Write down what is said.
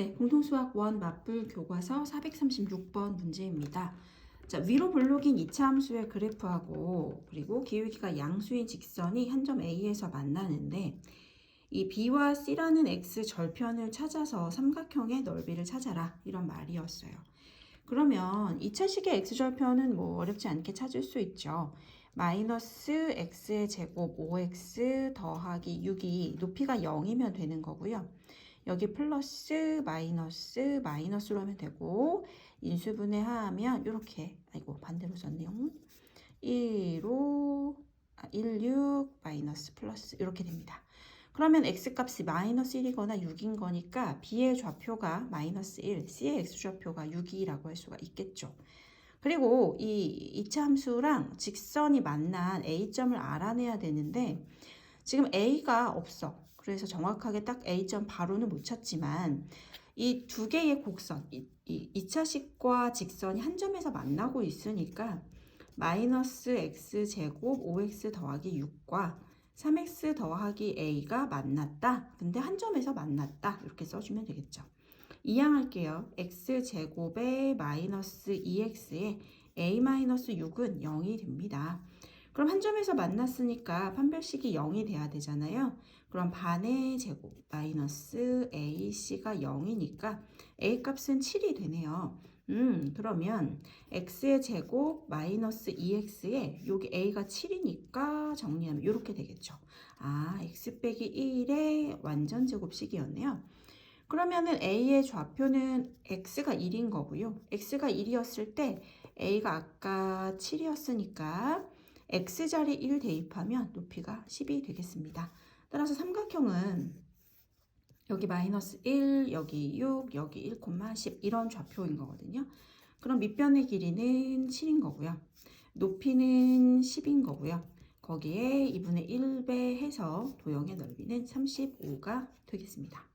네, 공통수학 원 맞불 교과서 436번 문제입니다. 자, 위로 블록인 이차 함수의 그래프하고 그리고 기울기가 양수인 직선이 한 점 A에서 만나는데 이 B와 C라는 X 절편을 찾아서 삼각형의 넓이를 찾아라 이런 말이었어요. 그러면 2차식의 X절편은 뭐 어렵지 않게 찾을 수 있죠. 마이너스 X의 제곱 5X 더하기 6이 높이가 0이면 되는 거고요. 여기 플러스 마이너스 마이너스로 하면 되고 인수분해 하면 이렇게 아이고 반대로 썼네요. 1로 아, 1, 6 마이너스 플러스 이렇게 됩니다. 그러면 x값이 마이너스 1이거나 6인 거니까 b의 좌표가 마이너스 1, c의 x좌표가 6이라고 할 수가 있겠죠. 그리고 이 2차 함수랑 직선이 만난 a점을 알아내야 되는데 지금 a가 없어. 그래서 정확하게 딱 a점 바로는 못 찾지만 이 두 개의 곡선, 이, 이 2차식과 직선이 한 점에서 만나고 있으니까 마이너스 x 제곱 5x 더하기 6과 3x 더하기 a가 만났다. 근데 한 점에서 만났다. 이렇게 써주면 되겠죠. 이항할게요. x 제곱에 마이너스 2x에 a 마이너스 6은 0이 됩니다. 그럼 한 점에서 만났으니까 판별식이 0이 돼야 되잖아요. 그럼 반의 제곱 마이너스 ac가 0이니까 a 값은 7이 되네요. 음, 그러면 x의 제곱 마이너스 2x에 여기 a가 7이니까 정리하면 이렇게 되겠죠. 아, x 빼기 1의 완전 제곱식이었네요. 그러면은 a의 좌표는 x가 1인 거고요. x가 1이었을 때 a가 아까 7이었으니까 x자리 1 대입하면 높이가 10이 되겠습니다. 따라서 삼각형은 여기 마이너스 1, 여기 6, 여기 1, 10 이런 좌표인 거거든요. 그럼 밑변의 길이는 7인 거고요. 높이는 10인 거고요. 거기에 2분의 1배 해서 도형의 넓이는 35가 되겠습니다.